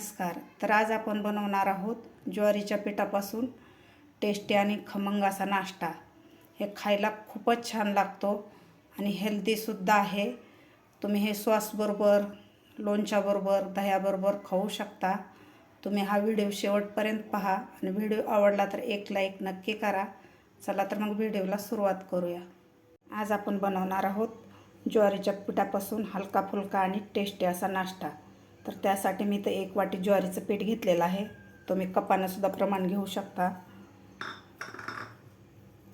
नमस्कार. तर आज आपण बनवणार आहोत ज्वारीच्या पिठापासून टेस्टी आणि खमंग असा नाश्ता. हे खायला खूपच छान लागतो आणि हेल्दीसुद्धा आहे. तुम्ही हे सॉसबरोबर लोणच्याबरोबर दह्याबरोबर खाऊ शकता. तुम्ही हा व्हिडिओ शेवटपर्यंत पहा आणि व्हिडिओ आवडला तर एक लाईक नक्की करा. चला तर मग व्हिडिओला सुरुवात करूया. आज आपण बनवणार आहोत ज्वारीच्या पिठापासून हलका फुलका आणि टेस्टी असा नाश्ता. तर त्यासाठी मी तर एक वाटी ज्वारीचं पीठ घेतलेलं आहे. तुम्ही कपानंसुद्धा प्रमाण घेऊ शकता.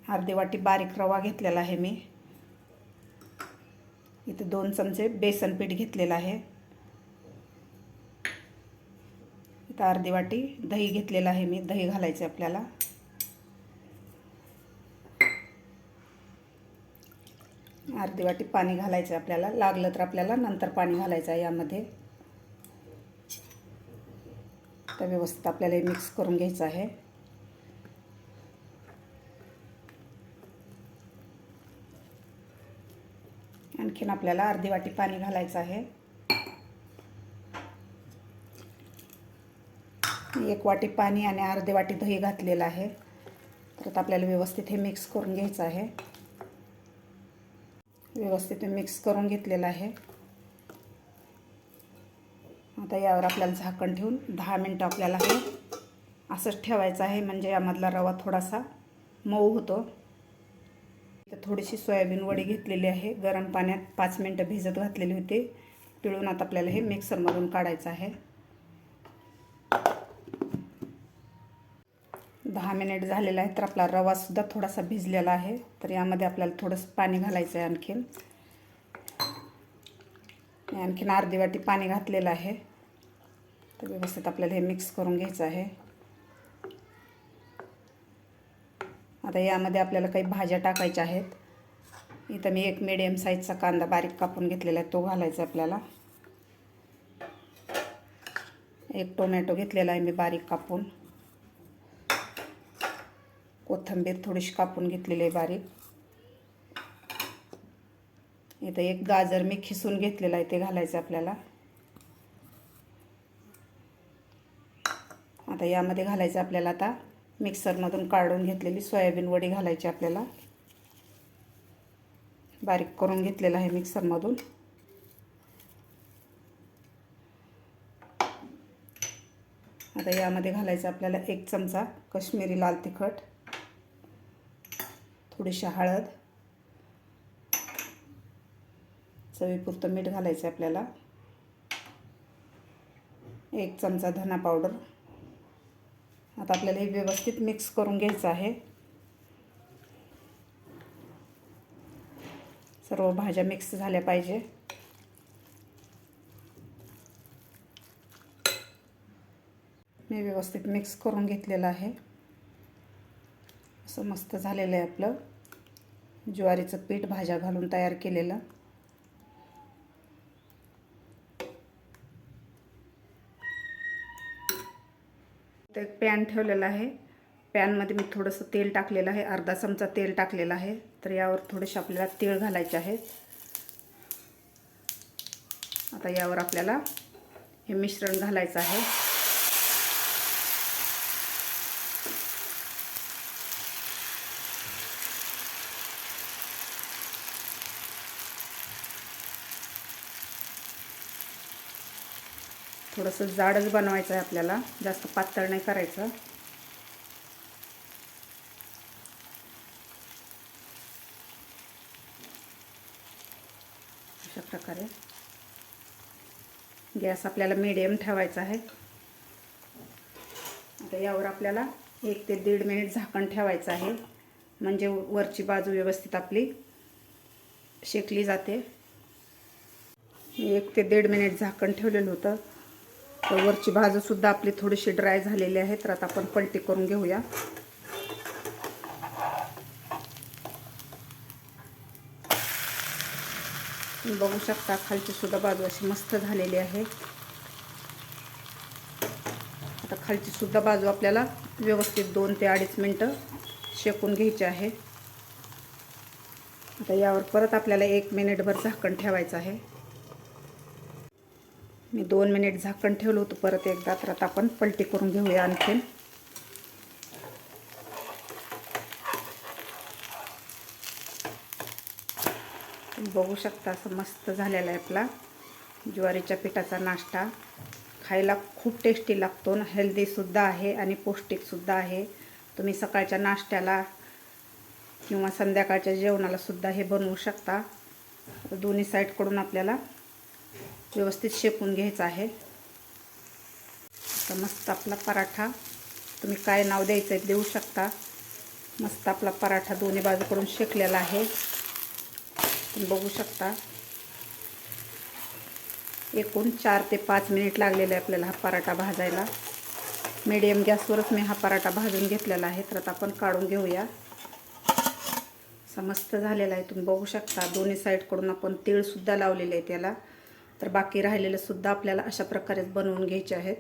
अर्धी वाटी बारीक रवा घेतलेला आहे मी. इथे दोन चमचे बेसन पीठ घेतलेलं आहे. इथं अर्धी वाटी दही घेतलेलं आहे मी. दही घालायचं आपल्याला. अर्धी वाटी पाणी घालायचं आपल्याला. लागलं तर आपल्याला नंतर पाणी घालायचं आहे यामध्ये. तर व्यवस्थित आपल्याला हे मिक्स करून घ्यायचं आहे. आणखीन आपल्याला अर्धी वाटी पाणी घालायचं आहे. एक वाटी पाणी आणि अर्धी वाटी दही घातलेलं आहे. तर आपल्याला व्यवस्थित हे मिक्स करून घ्यायचं आहे. व्यवस्थित मिक्स करून घेतलेलं आहे. आता यावर आपल्याला झाकण ठेवून दहा मिनटं आपल्याला हे असंच ठेवायचं आहे. म्हणजे यामधला रवा थोडासा मऊ होतो. तर थोडीशी सोयाबीन वडी घेतलेली आहे. गरम पाण्यात पाच मिनटं भिजत घातलेली होती. पिळून आता आपल्याला हे मिक्सरमधून काढायचं आहे. दहा मिनिट झालेला आहे तर आपला रवासुद्धा थोडासा भिजलेला आहे. तर यामध्ये आपल्याला थोडंसं पाणी घालायचं आहे आणखीन आणखीन अर्धी वाटी पाणी घातलेलं आहे. तर व्यवस्थित आपल्याला हे मिक्स करून घ्यायचं आहे. आता यामध्ये आपल्याला काही भाज्या टाकायच्या आहेत. इथं मी एक मिडियम साईजचा कांदा बारीक कापून घेतलेला आहे तो घालायचा आपल्याला. एक टोमॅटो घेतलेला आहे मी बारीक कापून. कोथिंबीर थोडीशी कापून घेतलेली आहे बारीक. इथं एक गाजर मी खिसून घेतलेलं आहे ते घालायचं आपल्याला. आता यामध्ये घालायचं आपल्याला आता. मिक्सरमधून काढून घेतलेली सोयाबीन वडी घालायची आपल्याला. बारीक करून घेतलेलं आहे मिक्सरमधून. आता यामध्ये घालायचं आपल्याला एक चमचा कश्मीरी लाल तिखट थोडीशी हळद चवीपुरतं मीठ घालायचं आपल्याला. एक चमचा धना पावडर. आता आपल्याला हे व्यवस्थित मिक्स करून घ्यायचं आहे. सर्व भाज्या मिक्स झाल्या पाहिजे. मी व्यवस्थित मिक्स करून घेतलेलं आहे. असं मस्त झालेलं आहे आपलं. ज्वारीचं पीठ भाज्या घालून तयार केलेलं. ते पॅन ठेवलेलं आहे. पॅनमध्ये मी थोडंसं तेल टाकलेलं आहे. अर्धा चमचा तेल टाकलेलं आहे. तर यावर थोडेसे आपल्याला तीळ घालायचे आहेत. आता यावर आपल्याला हे मिश्रण घालायचं आहे. थोडंसं जाडच बनवायचं आहे आपल्याला. जास्त पातळ नाही करायचं. अशा प्रकारे गॅस आपल्याला मीडियम ठेवायचा आहे. आता यावर आपल्याला एक ते दीड मिनिट झाकण ठेवायचं आहे. म्हणजे वरची बाजू व्यवस्थित आपली शेकली जाते. एक ते दीड मिनिट झाकण ठेवलेलं होतं. तर वरची भाजंसुद्धा आपली थोडीशी ड्राय झालेली आहे तर आता आपण पलटी करून घेऊया. बघू शकता खालची सुद्धा बाजू अशी मस्त झालेली आहे. आता खालची सुद्धा बाजू आपल्याला व्यवस्थित दोन ते अडीच मिनटं शेकून घ्यायची आहे. आता यावर परत आपल्याला एक मिनिटभर झाकण ठेवायचं आहे. मी दोन मिनिट झाकण ठेवलं होतं परत एकदा तर आता आपण पलटी करून घेऊया आणखीन. बघू शकता असं मस्त झालेला आहे आपला. ज्वारीच्या पिठाचा नाश्ता. खायला खूप टेस्टी लागतो आणि हेल्दीसुद्धा आहे आणि पौष्टिकसुद्धा आहे. तुम्ही सकाळच्या नाश्त्याला किंवा संध्याकाळच्या जेवणालासुद्धा हे बनवू शकता. दोन्ही साईडकडून आपल्याला व्यवस्थित शेकून घ्यायचं आहे. आता मस्त आपला पराठा तुम्ही काय नाव द्यायचं आहे देऊ शकता. मस्त आपला पराठा दोन्ही बाजूकडून शेकलेला आहे. तुम्ही बघू शकता. एकूण चार ते पाच मिनिट लागलेले आहे आपल्याला हा पराठा भाजायला. मीडियम गॅसवरच मी हा पराठा भाजून घेतलेला आहे तर आता आपण काढून घेऊया. असा मस्त झालेला आहे तुम्ही बघू शकता. दोन्ही साईडकडून आपण तीळसुद्धा लावलेले आहे त्याला. तर बाकी राहिलेले सुद्धा आपल्याला अशा प्रकारेच बनवून घ्यायचे आहेत.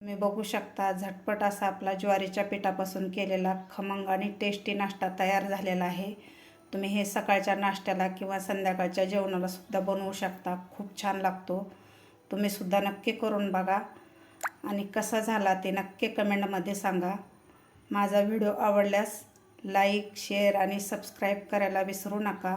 तुम्ही बघू शकता झटपट असा आपला ज्वारीच्या पिठापासून केलेला खमंग आणि टेस्टी नाश्ता तयार झालेला आहे. तुम्ही हे सकाळच्या नाश्त्याला किंवा संध्याकाळच्या जेवणाला सुद्धा बनवू शकता. खूप छान लागतो. तुम्ही सुद्धा नक्की करून बघा. आणि कसा झाला ते नक्की कमेंटमध्ये सांगा. माझा व्हिडिओ आवडल्यास लाईक शेअर आणि सबस्क्राईब करायला विसरू नका.